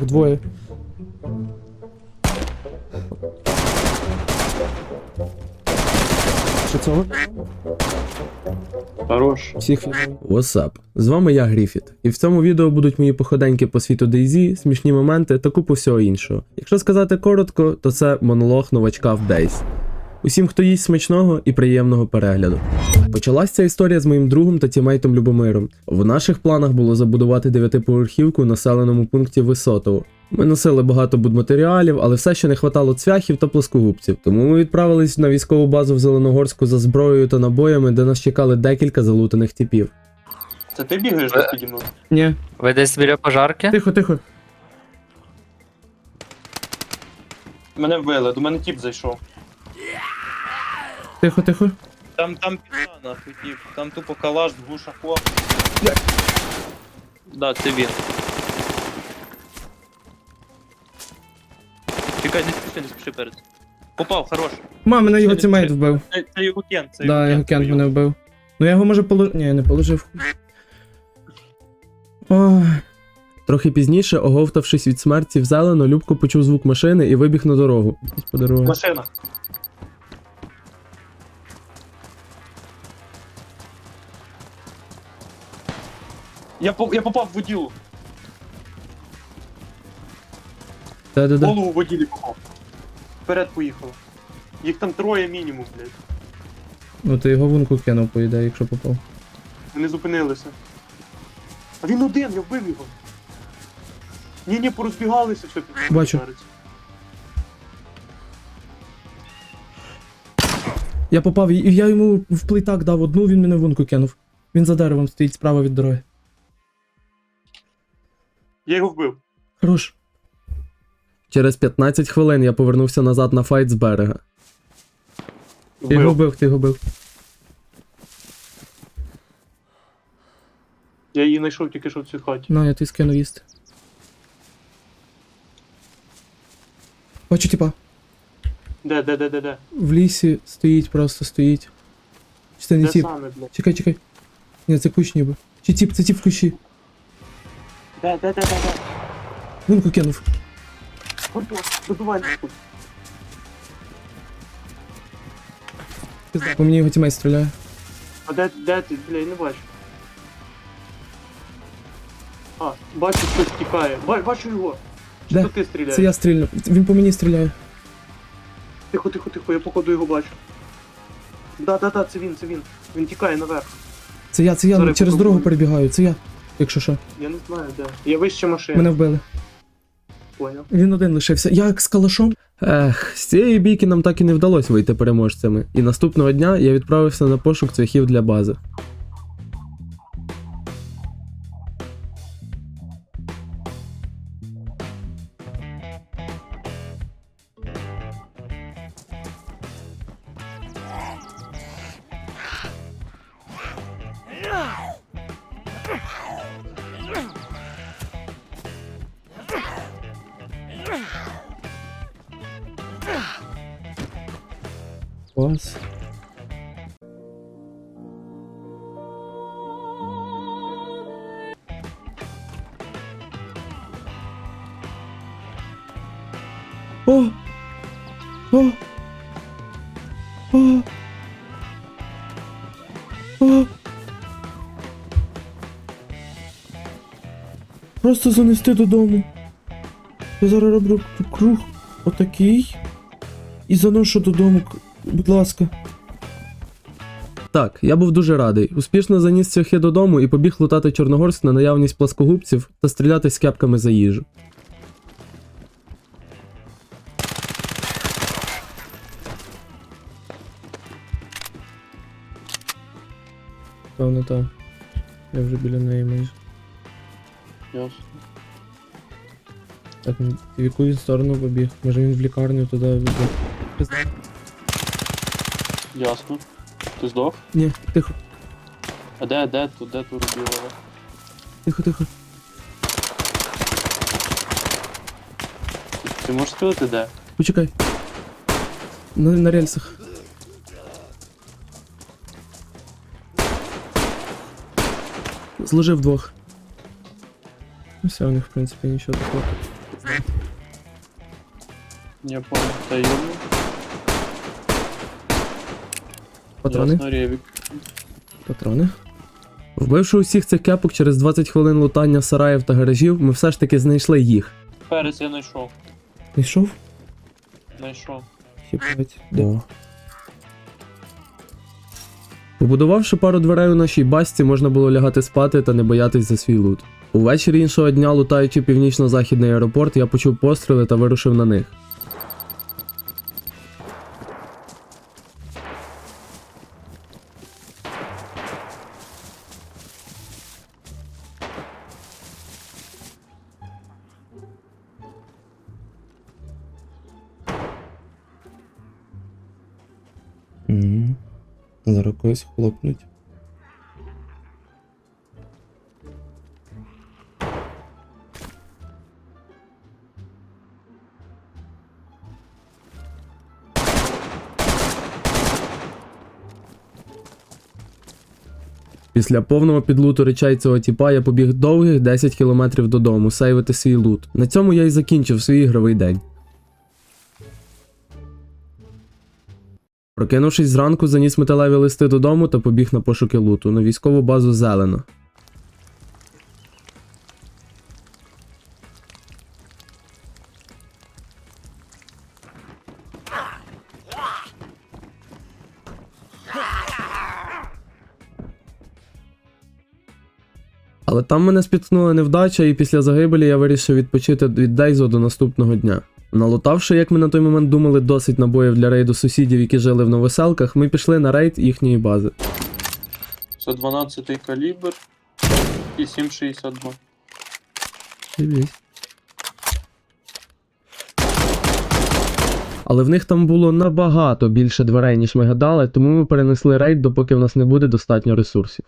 Вдвоє. Що цього? Хорош. Всіх What's up? З вами я Гріфіт, і в цьому відео будуть мої походеньки по світу DayZ, смішні моменти та купу всього іншого. Якщо сказати коротко, то це монолог новачка в Days. Усім, хто їсть смачного і приємного перегляду. Почалась ця історія з моїм другом та тімейтом Любомиром. В наших планах було забудувати дев'ятиповерхівку в населеному пункті Висотово. Ми носили багато будматеріалів, але все ще не хватало цвяхів та плоскогубців. Тому ми відправились на військову базу в Зеленогорську за зброєю та набоями, де нас чекали декілька залутаних типів. Це ти бігаєш до піді мною? Ні. Ви десь біля пожарки? Тихо, тихо. Мене вбили, до мене тіп зайшов. Тихо, тихо. Там там пізна нахуй тіп. Там тупо калаш, глушахо. Да, це він. Чекай, не спіши, не спіши перед. Попав, хорош. Ма, мене його тімейт вбив. Це, це його кент, це Да, його кент мене вбив. Ну я його може положив. Ні, не положив. Ой. Трохи пізніше, оговтавшись від смерті в зелено, Любко почув звук машини і вибіг на дорогу. По дорозі. Машина. Я, по, я попав в воділу. Да-да-да. Голову в воділі попав. Вперед поїхали. Їх там троє мінімум, блядь. Ну ти його вунку кинув, по ідеї, якщо попав. Вони зупинилися. А він один, я вбив його. Ні, ні, порозбігалися, все Бачу. Я попав, і і я йому в плитак дав одну, він мене в кинув. Він за деревом стоїть справа від дороги. Я його вбив. Хорош. Через 15 хвилин я повернувся назад на файт з берега. Ти його Вбив. ти його вбив. Я її знайшов тільки що в цій хаті. На, я ти скину їсти. Бачу, типа, Де, де, де, де, де? в лісі стоїть, просто стоїть. Чи це не Де тіп? саме, блядь? Чекай, чекай. Ні, це кущ ніби. Чи тіп, це тіп в кущі. Де, де, де, де, де? Вунку кинув. Гордо, добивай нахуй. По мені його тімейт стріляє. А де, де ти, бля, я не бачу. А, бачу, хтось тікає. Ба- бачу його. Чи Де? то ти стріляєш? Це я стрільну. Він по мені стріляє. Тихо, тихо, тихо, я походу його бачу. Да, да, да, це він, це він. Він тікає наверх. Це я, це я Зараз через попробую. дорогу перебігаю, це я. Якщо що. Я не знаю, де. Я вище машини. Мене вбили. Понял. Він один лишився. Я як з калашом. Ех, з цієї бійки нам так і не вдалося вийти переможцями, і наступного дня я відправився на пошук цвяхів для бази. О! О! О! О! Просто занести додому. Я зараз роблю круг отакий. І заношу додому, будь ласка. Так, я був дуже радий. Успішно заніс цвяхи додому і побіг лутати Чорногорськ на наявність пласкогубців та стріляти з кепками за їжу. Певно, так. Я вже біля неї майже. Ясно. Так, м, в яку він сторону побіг? Може він в лікарню туди веде. Пизда. Ясно. Ти здох? Ні, тихо, А де, де тут, де тут робила? тихо, тихо. Ти можеш сказати де? Почекай. На, на рельсах. Зложив двох. Ну все, у них, в принципі, нічого такого. Я понял, йому. Патрони. Ясно, Ревік. Патрони. Вбивши усіх цих кепок через 20 хвилин лутання сараїв та гаражів, ми все ж таки знайшли їх. Перець я знайшов. Знайшов? Знайшов. Єбать. Де? Побудувавши пару дверей у нашій басті, можна було лягати спати та не боятись за свій лут. Увечері іншого дня, лутаючи північно-західний аеропорт, я почув постріли та вирушив на них. Угу. Зараз когось хлопнуть. Після повного підлуту речей цього тіпа я побіг довгих 10 кілометрів додому, сейвити свій лут. На цьому я й закінчив свій ігровий день. Прокинувшись зранку, заніс металеві листи додому та побіг на пошуки луту на військову базу Зелено. Але там мене спіткнула невдача, і після загибелі я вирішив відпочити від Дейзо до наступного дня. Налутавши, як ми на той момент думали, досить набоїв для рейду сусідів, які жили в новоселках, ми пішли на рейд їхньої бази. Це 12 калібр і 7,62. Але в них там було набагато більше дверей, ніж ми гадали, тому ми перенесли рейд, допоки в нас не буде достатньо ресурсів.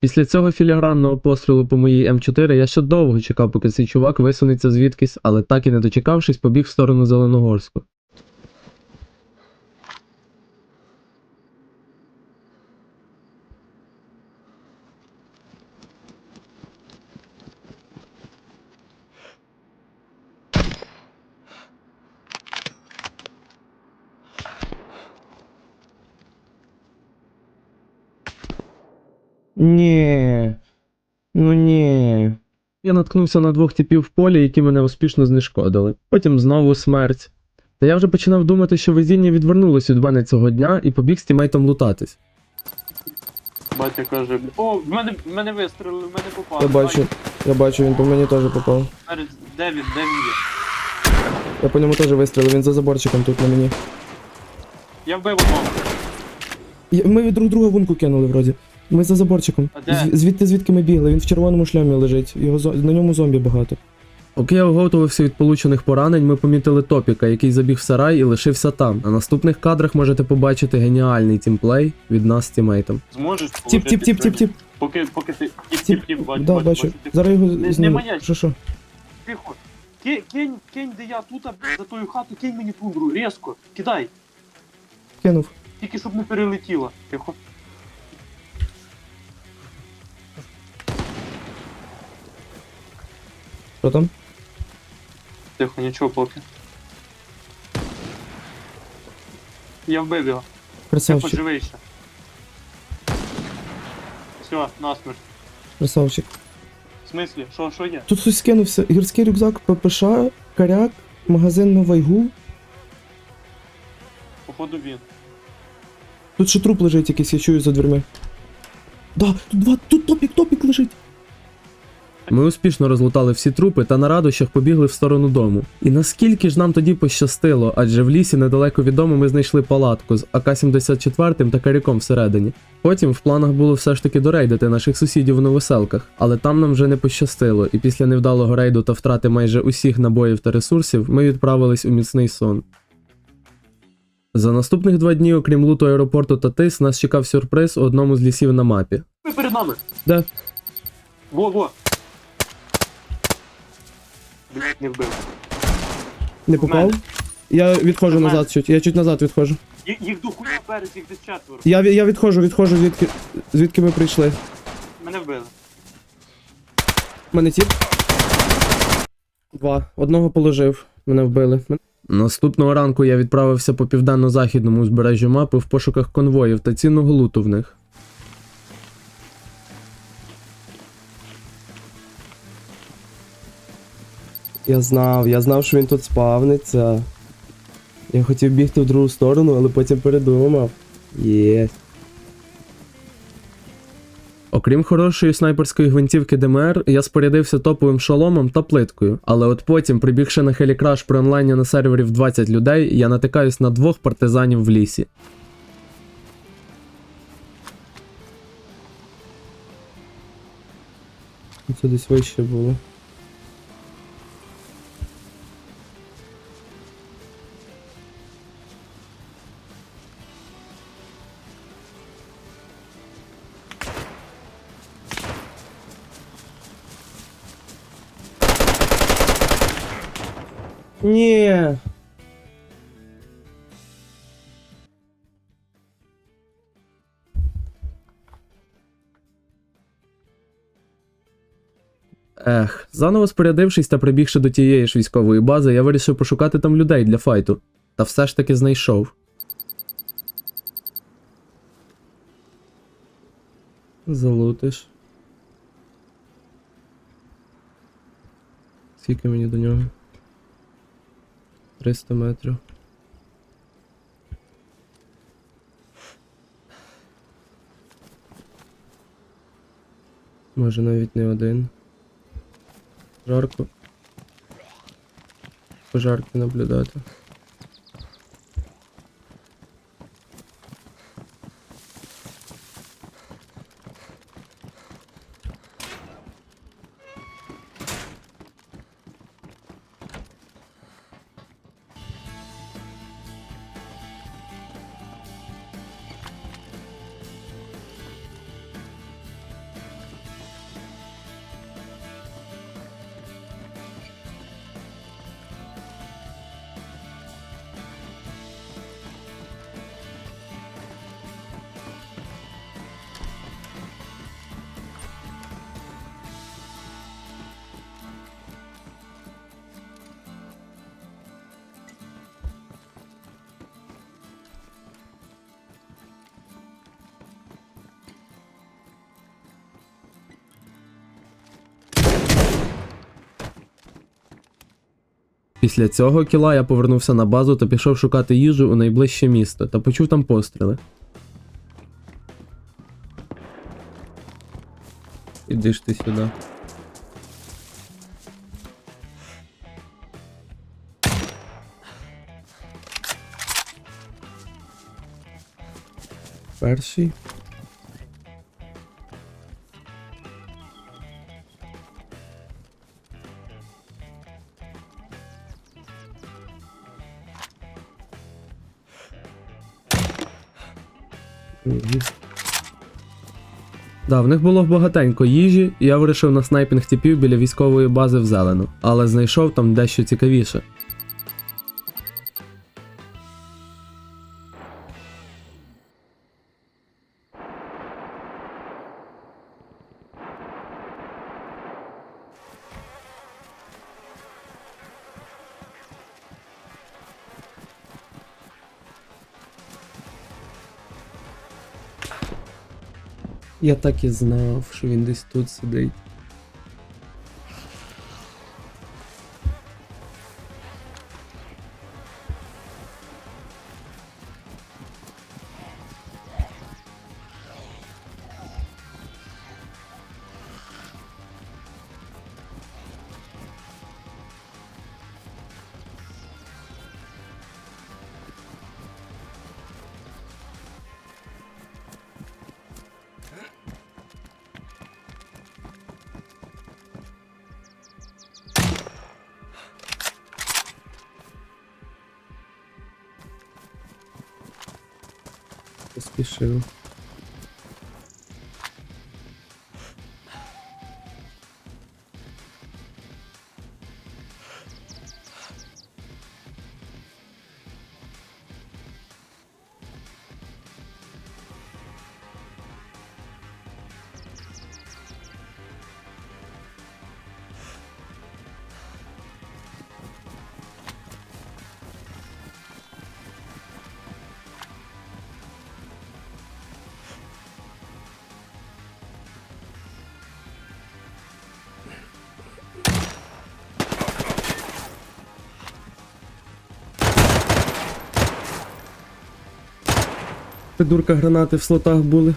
Після цього філігранного пострілу по моїй М4 я ще довго чекав, поки цей чувак висунеться звідкись, але так і не дочекавшись, побіг в сторону Зеленогорську. Ні. Ну ні. Я наткнувся на двох типів в полі, які мене успішно знешкодили. Потім знову смерть. Та я вже починав думати, що везіння відвернулося від мене цього дня і побіг з тімейтом лутатись. Батя каже, о, в мене, в мене вистрілили, в мене попали. Я бачу, я бачу, він по мені теж попав. Перець, де він, де він є? Я по ньому теж вистрілив, він за заборчиком тут на мені. Я вбив одного. Я- Ми від друг друга вунку кинули вроді. Ми за заборчиком. А де? Зв- Звідти звідки ми бігли, він в червоному шлямі лежить. Його зо- на ньому зомбі багато. Поки я оговтувався від получених поранень, ми помітили топіка, який забіг в сарай і лишився там. На наступних кадрах можете побачити геніальний тімплей від нас з тімейтом. Зможеш Тіп, тіп, тіп, тіп, тіп. Поки, поки ти... Тіп, Тіп. тіп, тіп, бачу, Да, бачу, бачу. бачу. Зараз його Не- не зніму. Що що? Тихо. Ки- Кинь, кинь, де я тут, а, за тою хату, кинь мені тундру, різко, кидай. Кинув. Тільки щоб не перелетіло. Тихо. Що там? Тихо, нічого поки. Я вбив його. Красавчик, поживий ще. Все, насмерть. красавчик. В смислі? Що, що є? Тут хтось скинувся. Гірський рюкзак, ППШ, коряк, магазин на вайгу. Походу він. Тут ще труп лежить якийсь, я чую за дверми. Да, тут два, тут топік, топік лежить. Ми успішно розлутали всі трупи та на радощах побігли в сторону дому. І наскільки ж нам тоді пощастило, адже в лісі недалеко від дому ми знайшли палатку з АК-74 та каріком всередині. Потім в планах було все ж таки дорейдити наших сусідів в новоселках, але там нам вже не пощастило, і після невдалого рейду та втрати майже усіх набоїв та ресурсів ми відправились у міцний сон. За наступних два дні, окрім луту аеропорту та тис, нас чекав сюрприз у одному з лісів на мапі. Ви перед нами. Де? Во, во. Блять, не вбив. Не попав? мене. Я відходжу мене. назад чуть, я чуть назад відходжу. Їх, їх до хуя перед, їх десь четверо. Я, ві- я відходжу, відходжу, звідки, звідки ми прийшли. Мене вбили. У мене тіп. Два. Одного положив. Мене вбили. Наступного ранку я відправився по південно-західному узбережжю мапи в пошуках конвоїв та цінного луту в них. Я знав, я знав, що він тут спавниться. Я хотів бігти в другу сторону, але потім передумав. Є. Окрім хорошої снайперської гвинтівки ДМР, я спорядився топовим шоломом та плиткою. Але от потім, прибігши на хелікраш при онлайні на сервері в 20 людей, я натикаюсь на двох партизанів в лісі. Це десь вище було. Ні. Ех, заново спорядившись та прибігши до тієї ж військової бази, я вирішив пошукати там людей для файту. Та все ж таки знайшов. Залутиш. Скільки мені до нього? 300 метрів. Може навіть не один. Жарко. Пожарки наблюдати. Після цього кіла я повернувся на базу та пішов шукати їжу у найближче місто та почув там постріли. Іди ж ти сюди. Перший. Да, в них було багатенько їжі, і я вирішив на снайпінг типів біля військової бази в зелену, але знайшов там дещо цікавіше. Я так і знав, що він десь тут сидить. issue. Придурка гранати в слотах були.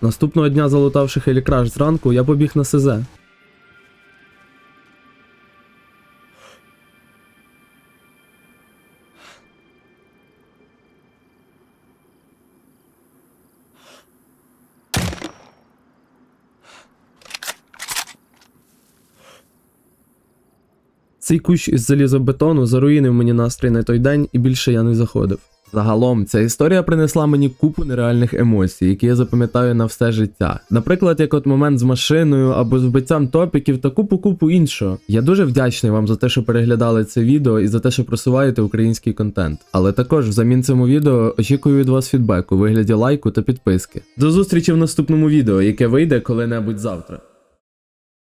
Наступного дня, залутавши хелікраш зранку, я побіг на СЗ. Цей кущ із залізобетону заруїнив мені настрій на той день і більше я не заходив. Загалом, ця історія принесла мені купу нереальних емоцій, які я запам'ятаю на все життя. Наприклад, як от момент з машиною або з вбиттям топіків та купу купу іншого. Я дуже вдячний вам за те, що переглядали це відео і за те, що просуваєте український контент. Але також взамін цьому відео очікую від вас фідбеку у вигляді лайку та підписки. До зустрічі в наступному відео, яке вийде коли-небудь завтра.